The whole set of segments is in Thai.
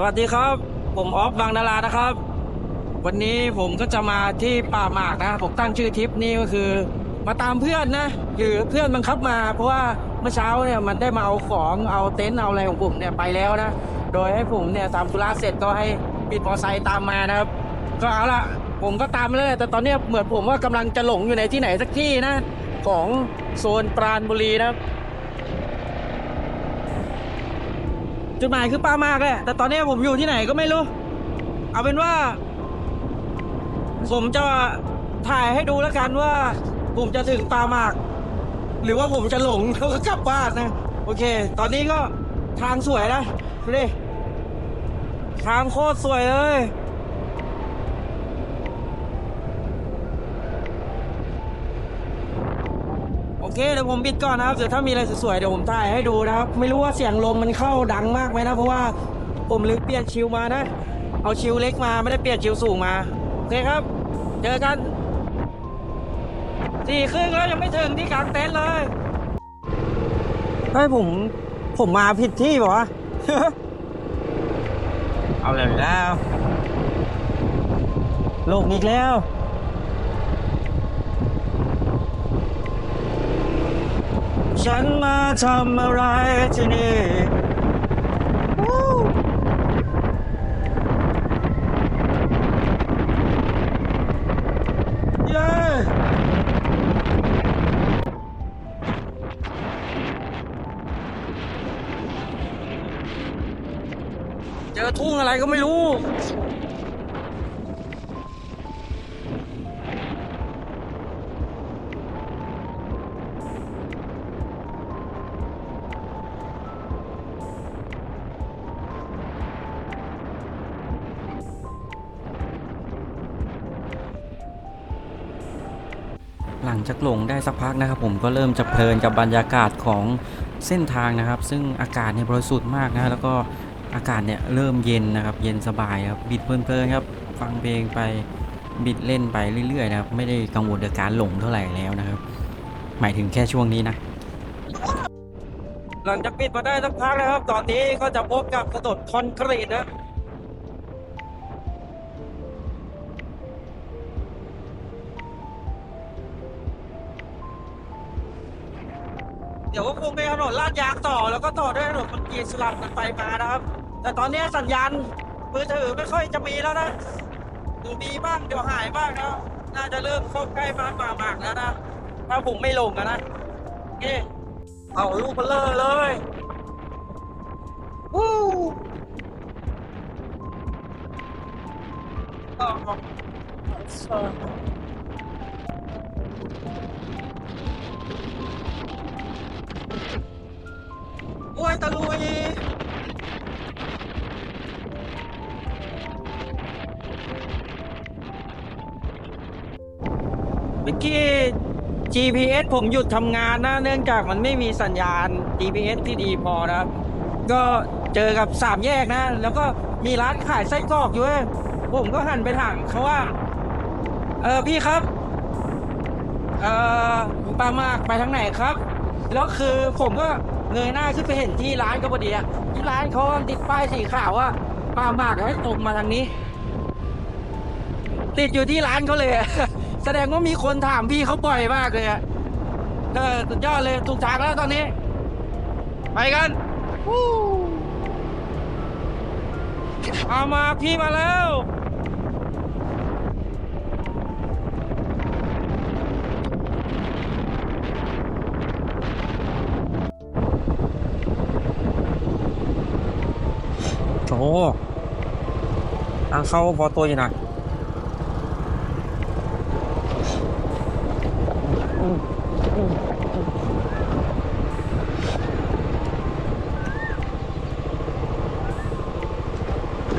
สวัสดีครับ ผมออฟบางนารานะครับ วันนี้ผมก็จะมาที่ป่าหมากนะผมตั้งชื่อทริปนี้ก็คือ มาตามเพื่อนนะหรือเพื่อนบังคับมา เพราะว่าเมื่อเช้าเนี่ยมันได้มาเอาของเอาเต็นท์เอาอะไรของผมเนี่ยไปแล้วนะโดยให้ผมเนี่ยตามธุระเสร็จก็ให้ปิดมอเตอร์ไซค์ตามมานะครับ ก็เอาละผมก็ตามเลยแต่ตอนนี้เหมือนผมว่ากำลังจะหลงอยู่ในที่ไหนสักที่นะ ของโซนปราณบุรีนะครับ จุดหมายคือป้ามากแหละแต่ตอนนี้ผมอยู่ที่ไหนก็ไม่รู้ เอาเป็นว่า ผมจะถ่ายให้ดูแล้วกันว่า ผมจะถึงปามาก หรือว่าผมจะหลงแล้วก็กลับบ้านนะ โอเค ตอนนี้ก็ทางสวยนะดูดิทางโคตรสวยเลย อเคเดี๋ยวผมปิดก่อนนะครับเดี๋ยวถ้ามีอะไรสวยๆเดี๋ยวผมถ่ายให้ดูนะครับ ไม่รู้ว่าเสียงลมมันเข้าดังมากไหมนะ เพราะว่าผมลืมเปลี่ยนชิวมานะ เอาชิวเล็กมาไม่ได้เปลี่ยนชิวสูงมาโอเคครับ เจอกันสี่ครึ่งแล้วยังไม่ถึงที่กลางเต็นท์เลยเฮ้ยผมผมมาผิดที่เปล่าวะเอาเลยแล้วโลกอีกแล้ว ฉันมาทำอะไรที่นี่ เย้เจอทุ่งอะไรก็ไม่รู้ กหลงได้สักพักนะครับ ผมก็เริ่มจะเพลินกับบรรยากาศของเส้นทางนะครับ ซึ่งอากาศเนี่ยบริสุทธิ์มากนะแล้วก็อากาศเนี่ยเริ่มเย็นนะครับ เย็นสบายครับบิดเพลินๆครับฟังเพลงไปบิดเล่นไปเรื่อยๆนะครับไม่ได้กังวลกับการหลงเท่าไหร่แล้วนะครับ หมายถึงแค่ช่วงนี้นะ หลังจากปิดมาได้สักพักนะครับ ตอนนี้ก็จะพบกับถนนคอนกรีตนะ เดี๋ยวก็คงเป็นถนนลาดยางต่อแล้วก็ต่อด้วยถนนคอนกรีสลับกันไปมานะครับ แต่ตอนนี้สัญญาณมือถือไม่ค่อยจะมีแล้วนะดูมีบ้างเดี๋ยวหายบ้างนะน่าจะเริ่มเข้าใกล้บ้านป่าหมากแล้วนะถ้าผมไม่ลงอะนะโอเคเอาลูกเบลเลอร์เลยวู้อ๋อ โอ้ยตะลุยเมื่อกี้ GPS ผมหยุดทำงานนะ เนื่องจากมันไม่มีสัญญาณ GPS ที่ดีพอนะครับ ก็เจอกับสามแยกนะ แล้วก็มีร้านขายไส้กรอกอยู่เว้ยผมก็หันไปถามเขาว่า เออพี่ครับ เออปลามากไปทางไหนครับ แล้วคือผมก็เงยหน้าขึ้นไปเห็นที่ร้านก็พอดีอะที่ร้านเขาติดป้ายสีขาวว่าปลาหมากให้ตรงมาทางนี้ ติดอยู่ที่ร้านเขาเลยแสดงว่ามีคนถามพี่เขาบ่อยมากเลยอะเออสุดยอดเลยถูกทางแล้วตอนนี้ ไปกันเอามาพี่มาแล้ว โอ้ทางเข้าพอตัวอยู่นะ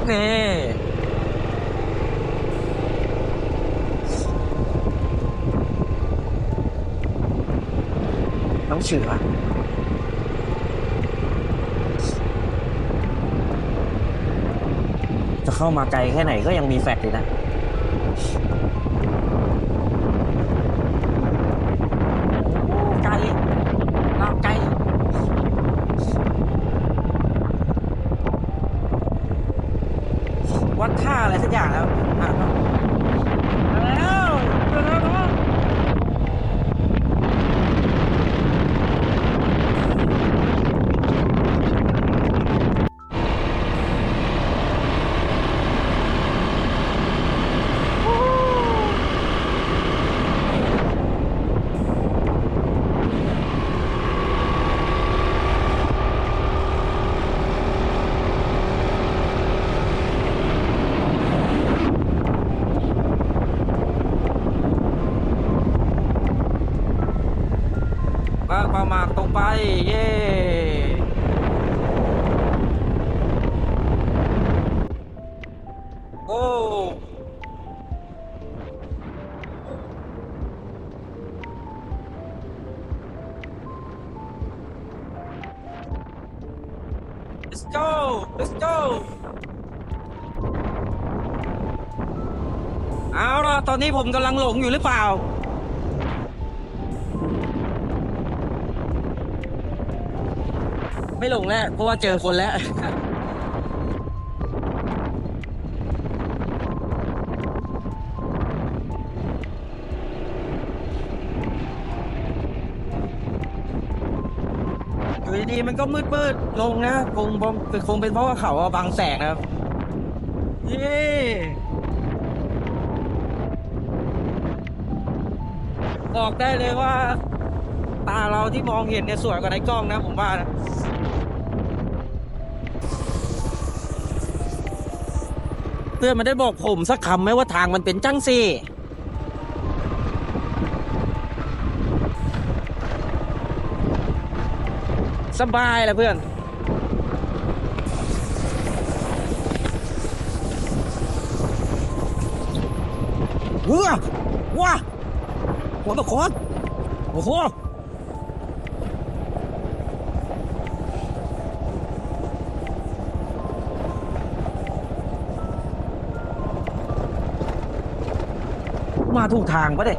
นี่น้องเสือจะ เข้ามาไกลแค่ไหนก็ยังมีแฟลตเลยนะ let's go เอาล่ะตอนนี้ผมกำลังหลงอยู่หรือเปล่า ไม่หลงแล้ว เพราะว่าเจอคนแล้ว มันก็มืดๆลงนะคงคงเป็นเพราะว่าเขาบังแสงนะครับเย้บอกได้เลยว่า ตาเราที่มองเห็นเนี่ยสวยกว่าในกล้องนะผมว่านะเพื่อนมันได้บอกผมสักคำไหมว่าทางมันเป็นจังซี่ สบายแหละเพื่อน ว้าว้าหัวตะคอนโอ้โหมาถูกทางปะเด็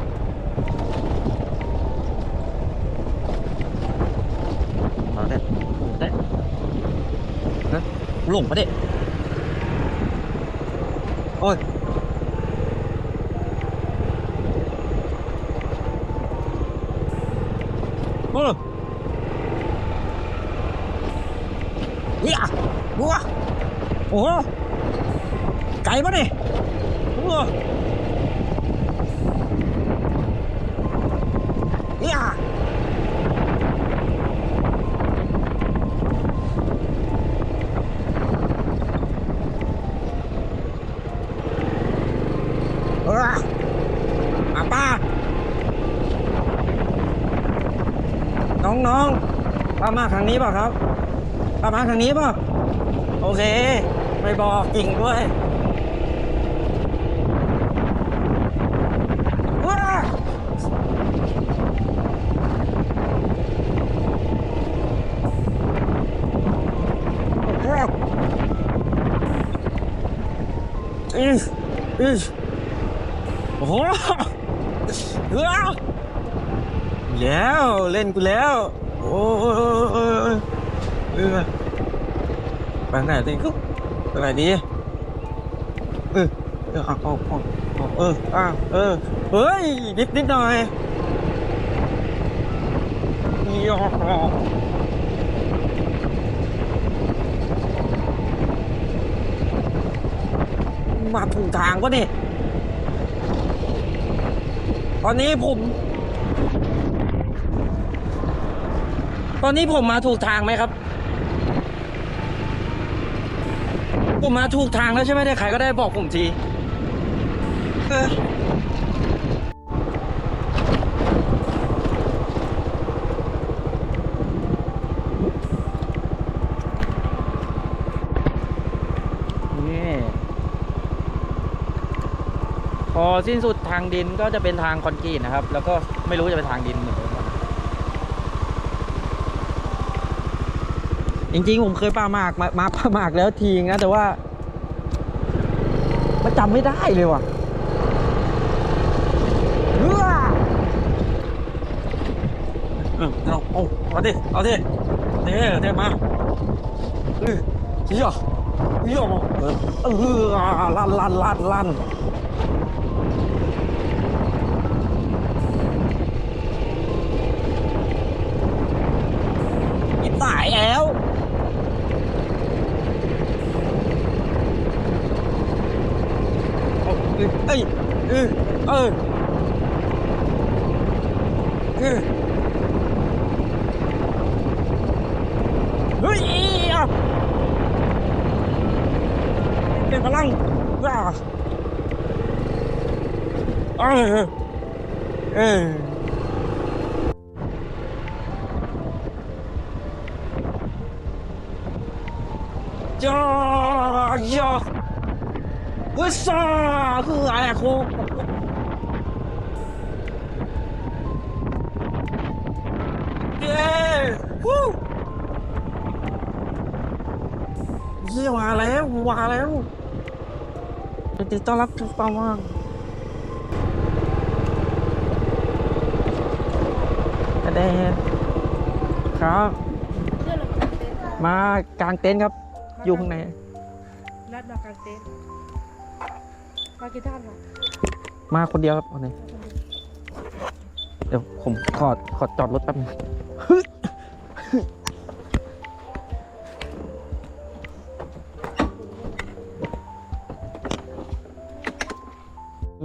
หลงปะเด็โอ้ย โอ้ยเฮียบัวโอ้โหไก่ปะเด็โอ้โห Ja. Ah. Apa? น้อง ป้ามาทางนี้เปล่ะครับป้ามาทางนี้เปล่ะโอเค ไม่บอกจริงด้วยว้าอืออือโอ้โหเอ้าแล้วเล่นกูแล้ว ยเออไปไหนดีกุ๊บไปไหนดีเออเออเอาเอาเอาเอออ้าวเออเฮ้ยนิดนิดหน่อยยอมาถูกทางปะเนี่ยตอนนี้ผม ตอนนี้ผมมาถูกทางไหมครับ ผมมาถูกทางแล้วใช่ไหมเนี่ยใครก็ได้บอกผมทีเออนี่พอสิ้นสุดทางดินก็จะเป็นทางคอนกรีตนะครับ แล้วก็ไม่รู้จะเป็นทางดินเหมือนกัน จริงๆ ผมเคยป่าหมากมามาป่าหมากแล้วทีนะแต่ว่ามันจำไม่ได้เลยว่ะเฮ้อเออเอาเอาเอาดิเอาดิเด้เด้มาเออชี้อะโยเออลั่นลั่นลั่นลั่นอีสายแล้วเอาเอ้ยเอ้ย เออเออเออเฮ้ยอะเป็นพลังว้าเออเออ ฮู้เยี่ยมาแล้วมาแล้วยินดีต้อนรับทุกคนว่างกระเดนครับเพื่อนเรากางเต็นท์ค่ะมากางเต็นท์ครับ อยู่ข้างในนัดมากางเต็นท์มากี่ท่านคะมาคนเดียวครับวันนี้เดี๋ยวผมขอขอจอดรถแป๊บนึง อ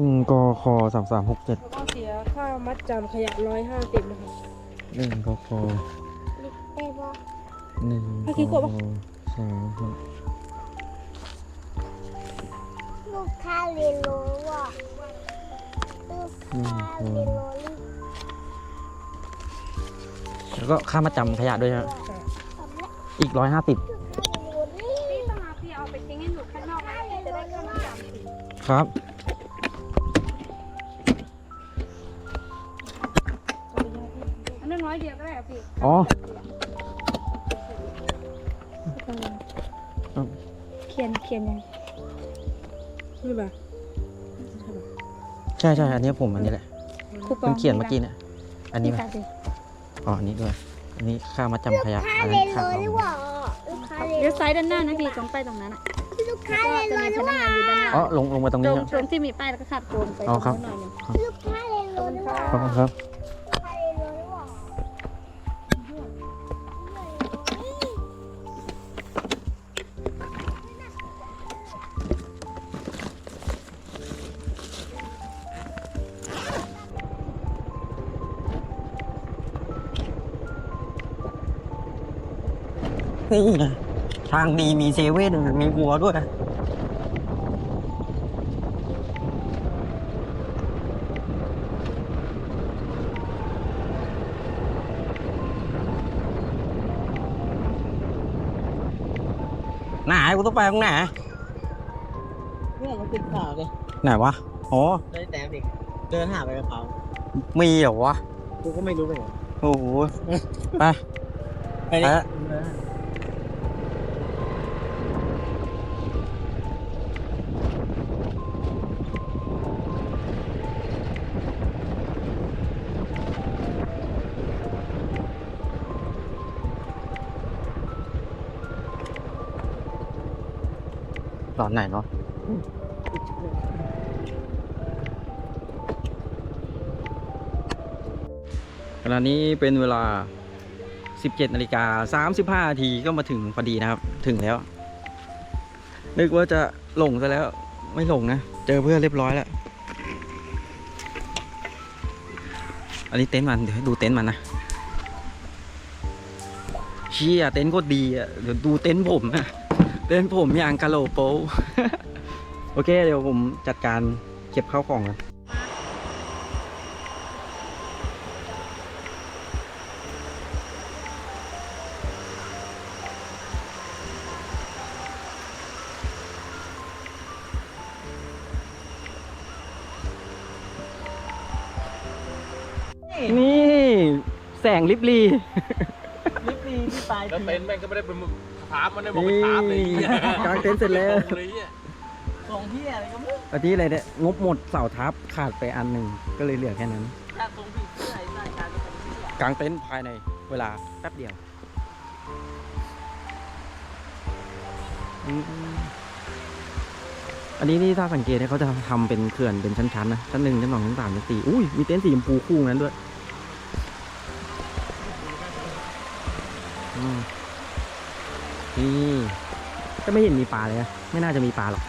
ืมกคสามสามหกเจ็ดแล้วก็เสียค่ามัดจำขยะร้อยห้าสิบนะคะหนึ่งกคเอ้ว่าหนึ่งให้กี่ขวบวะสามหกลูกค้าเรียนรู้ว่าลูกค้าเรียนรู้ลูก แล้วก็ค่ามาจำขยะด้วยครับทำและอีกร้อยห้าสิบลูกค้าเรียนรู้นี่พี่ต้องมาพี่เอาไปทิ้งให้หนูข้างนอกนะพี่จะได้ค่ามัดจำสิครับ อันนั้นน้อยเดียวก็ได้อะพี่อ๋อเขียนเขียนยังนี่ป่ะใช่ใช่อันนี้ผมอันนี้แหละคูปอเพิ่งงเขียนเมื่อกี้เนี่ยอันนี้ไหมค่ะสิ อ๋ออันนี้ด้วย อันนี้ค่ามาจำขยะลูกค้าอันเรีนี้ยนค่ารู้เอานี่หว่าลูกค้าเรียนเลี้ยวซ้ายด้านหน้านะพี่ตรงไปตรงนั้นอะลูกค้าแล้วก็เรียนจะรู้มีนี่พหนัว่ากงานอยู่ด้านหอ๋อล่างลงลงมาตรงตนี้รงครับ ตรงที่มีป้ายแล้วก็ขับโกนไปอ๋อครับตรงนั้นหน่อยหนึงลูกค้าเรียนรู้นี่หว่า ขอบคุณครับ นี่ไงทางดีมีเซเว่นมีบัวด้วยไหนกูต้องไปตรงไหนเนี่ยมันติดข่าวเลยไหนวะอ๋อได้แต้มอีกเดินหาไปกับเขามีเหรอวะกูก็ไม่รู้เป็นไงโอ้โหไปไปดิ อนไหนเนาะขณะนี้เป็นเวลา 17นาฬิกา35นาทีก็มาถึงพอดีนะครับ ถึงแล้ว นึกว่าจะหลงซะแล้วไม่หลงนะ เจอเพื่อนเรียบร้อยแล้ว อันนี้เต็นท์มัน เดี๋ยวดูเต็นท์มันนะเชี่ยเต็นท์โคตรดีอะเดี๋ยวดูเต็นท์ผมนะ เต็นท์ผมอย่างกะโหลโปโอเค เดี๋ยวผมจัดการเก็บข้าวของกันนี่ แสงลิบลีลิฟต์นี่ที่ตายแล้วเต็นท์แม่งก็ไม่ได้เป็น ถามมันได้บอกเป็นถามเลยนี่กางเต็นท์เสร็จแล้วเลยเนี่ยส่งที่อะไรก็ไม่รู้อันนี้อะไรเนี่ยงบหมดเสาทับขาดไปอันหนึ่งก็เลยเหลือแค่นั้นถ้าส่งผิดที่ไหนหน้าการก็ส่งที่ไหนกางเต็นท์ภายในเวลาแป๊บเดียวอืมอันนี้นี่ถ้าสังเกตเนี่ยเขาจะทำเป็นเขื่อนเป็นชั้นๆนะชั้นหนึ่งชั้นสองชั้นสามชั้นสี่อุ้ยมีเต็นท์สีชมพูคู่นั้นด้วย ก็ไม่เห็นมีปลาเลยนะไม่น่าจะมีปลาหรอก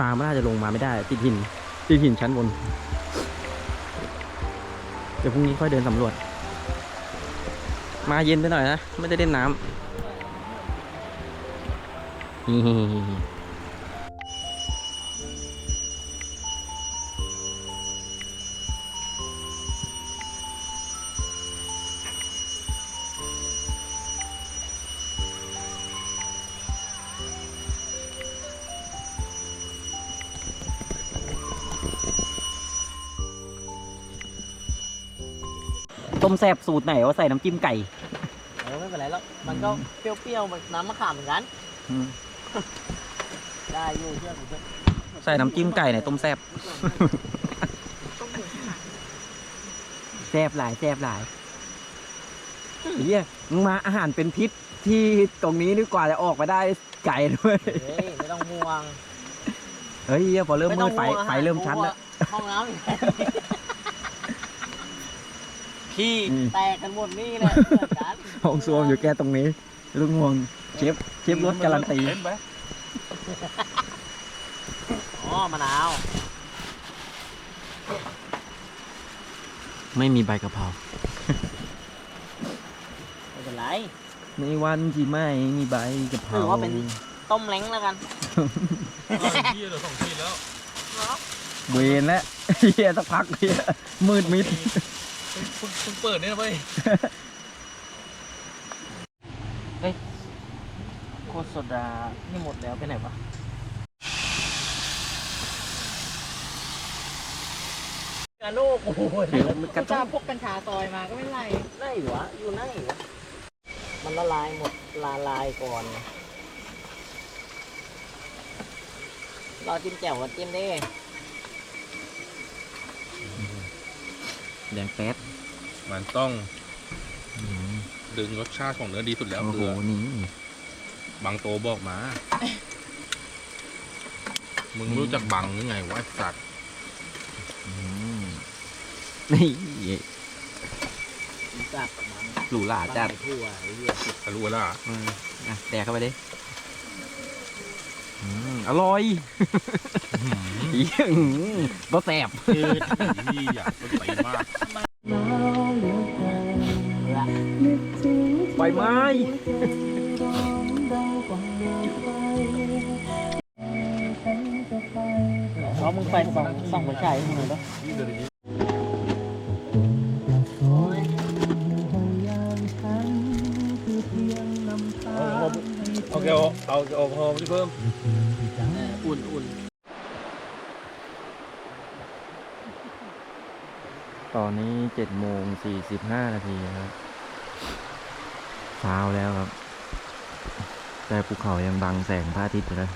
ปลาไม่น่าจะลงมาไม่ได้ ติดหินติดหินชั้นบน เดี๋ยวพรุ่งนี้ค่อยเดินสำรวจ มาเย็นไปหน่อยนะ ไม่ได้เล่นน้ำ แซบสูตรไหนว่าใส่น้ำจิ้มไก่เออไม่เป็นไรแล้วมันก็เปรี้ยวๆมันน้ำมะขามเหมือนกันอืมได้อยู่เชื่อผมเถอะใส่น้ำจิ้มไก่ในต้มแซบแซบหลายแซบหลายเฮียมึงมาอาหารเป็นพิษที่ตรงนี้นี่กว่าจะออกมาได้ไก่ด้วยเฮ้ยไม่ต้องห่วงเฮ้ยเหี้ยพอเริ่มไม่มืต้อดงไฟห่วงอาหารไฟเริ่มชัดแล้ว ห้องน้ำอีกแล้ว พี่อืม แตกกันหมดนี่แหละเหมือนกันห้องซ่วมอยู่แค่ตรงนี้ลุงงวงเชฟเชฟรถการันตี เห็นไหมอ๋อมะนาวไม่มีใบกะเพราไม่เป็นไร ในวันที่ไม่มีใบกะเพราถือว่าเป็น ต้มเล้งแล้วกันที่เหลือสองขีดแล้วเวนแล้วเฮียสักพักเฮียมืดมิด เพิ่งเพิ่งเพิ่งเปิดเนี่ยนะเว้ยโคตรโซดา นี่หมดแล้วไปไหนวะกาโน่โอ้โหเดี๋ยวมันกระจะต้องพกกัญชาซอยมาก็ไม่เป็นไร ไหนวะ อยู่ไหนวะ มันละลายหมดละลายก่อนรอจิ้มแจ่วกับจิ้มดิ แดงแป๊ด มันต้องดึงรสชาติของเนื้อดีสุดแล้วโอ้โหเกลือนี่บางโตบอกมา มึงรู้จักบังหรือไงวะไอ้สัตว์อืมนี่รู้จักมันหรูหราจัดบ้านทั่วไอ้เหี้ยทะลุแล้วอะอืมอะแดกเข้าไปดิอืมอร่อยอีหยังก็แสบ คือที่อยากเป็นตีมาก ไม้เพรามึงไปส่องส่องหัวใจมึงเลยปะโอเคเอาเอาเอาพอที่เพิ่มอุ่นอุ่นตอนนี้เจ็ดโมงสี่สิบห้านาทีครับ เช้าแล้วครับ แต่ภูเขายังบังแสงพระอาทิตย์อยู่นะ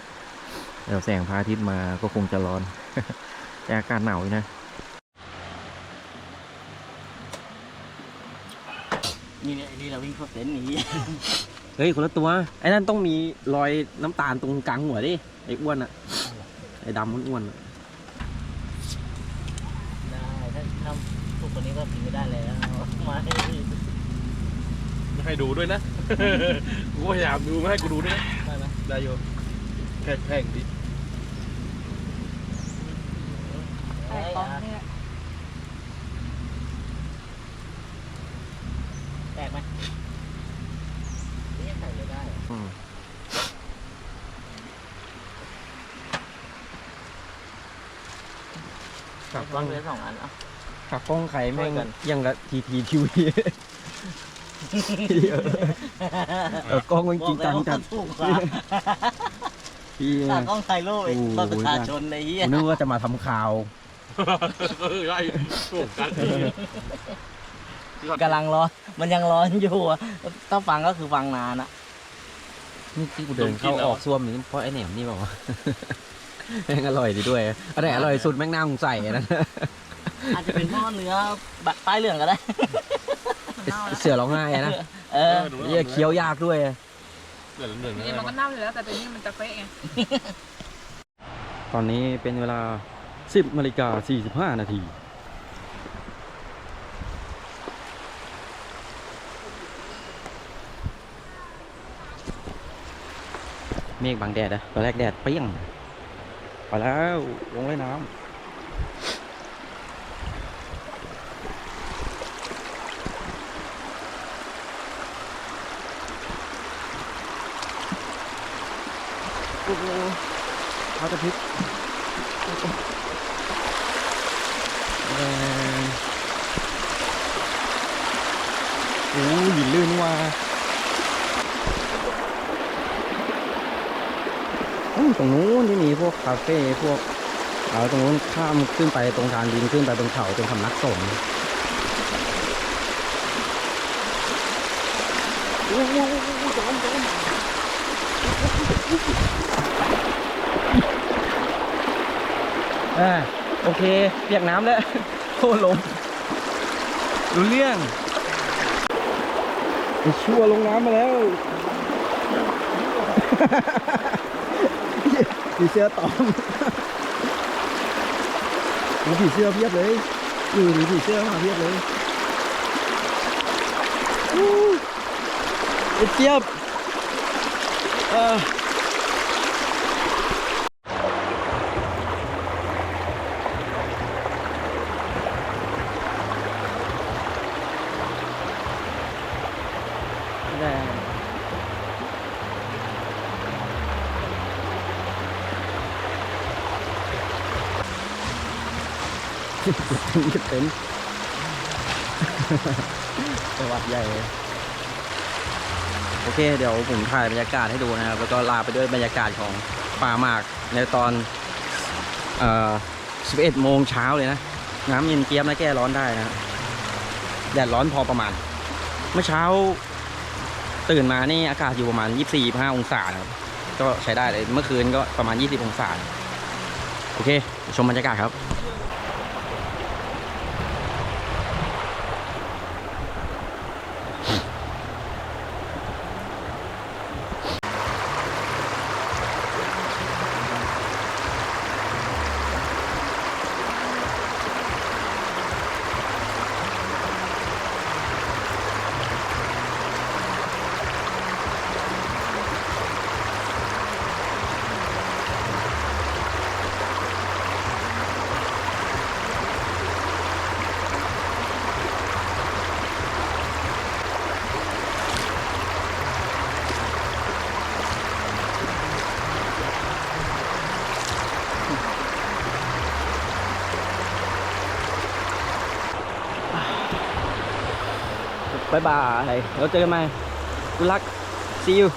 เดี๋ยวแสงพระอาทิตย์มาก็คงจะร้อน แต่อากาศหนาวอยู่นะ นี่เนี่ยนี่เราวิ่งเข้าเต็นท์หนีเฮ้ยคนละตัว ไอ้นั่นต้องมีรอยน้ำตาลตรงกลางหัวดิ ไอ้อ้วนอะไอ้ดำอ้วนๆอะได้ถ้าถ้าพวกคนนี้ก็กินไม่ได้แล้วมาให้ไม่ ให้ดูด้วยนะ กูพยายามดูไม่ให้กูดูด้วยนะได้ไหมได้อยู่แค่แพงดิไอ้ของเนี่ยแตกไหมนี่ยังใส่ไม่ได้เหรออืมกลับบ้านเหลือสองอันเอะ ขับกล้องไข่แม่งช่วยกันยังกับทีทีทีวี เออกล้องมันจริงจังจัดถูกกว่าพี่ ตากล้องถ่ายรูปเองโอ้โหตอนประชาชนในเหี้ย ผมนึกว่าจะมาทำข่าวเออไล่ถูกกันกำลังร้อน มันยังร้อนอยู่อะถ้าฟังก็คือฟังนานอะนี่ที่กูเดินเข้าออกซ่วมนี่เพราะไอ้แหนมนี่บอกว่าแม่งอร่อยดีด้วยอันไหนอร่อยสุดแม่งน่าสงสัยนะอาจจะเป็นหม้อเนื้อแบบป้ายเหลืองก็ได้ เสือร้องไห้อะนะเออเหี้ยเคี้ยวยากด้วยเดือดเดือดนี่มันก็เน่าอยู่แล้วแต่ตัวนี้มันจะเป๊ะไงตอนนี้เป็นเวลา 10นาฬิกา45 นาที เมฆบังแดดอะตอนแรกแดดเปรี้ยงไปแล้ว ลงเล่นน้ำ โอ้โหเขาจะพลิกแรงโอ้ยหินลื่นว่าตรงนู้นที่มีพวกคาเฟ่พวกเอาตรงนู้นข้ามขึ้นไปตรงทางดินขึ้นไปตรงเขาตรงสำนักสงฆ์โอ้โหจอมจอม อ่าโอเค เปียกน้ำแล้วโค่นลงรู้เรื่องไอ้ชั่วลงน้ำมาแล้วผีเสื้อตอมโอ้ผีเสื้อเพียบเลยอยู่ดีผีเสื้อมาเพียบเลยอู้ไอ้เจี๊ยบเออ ยุดหยุดเต็นท์จังหวัดใหญ่ โอเค เดี๋ยวผมถ่ายบรรยากาศให้ดูนะครับ แล้วก็ลาไปด้วยบรรยากาศของป่าหมากในตอนเอ่อ11โมงเช้าเลยนะ น้ำเย็นเกี๊ยบนะแก้ร้อนได้นะแดดร้อนพอประมาณ เมื่อเช้าตื่นมานี่อากาศอยู่ประมาณ 24-25 องศาครับก็ใช้ได้เลย เมื่อคืนก็ประมาณ 20 องศา โอเค ชมบรรยากาศครับ bye bye. Okay, man. Good luck. See you.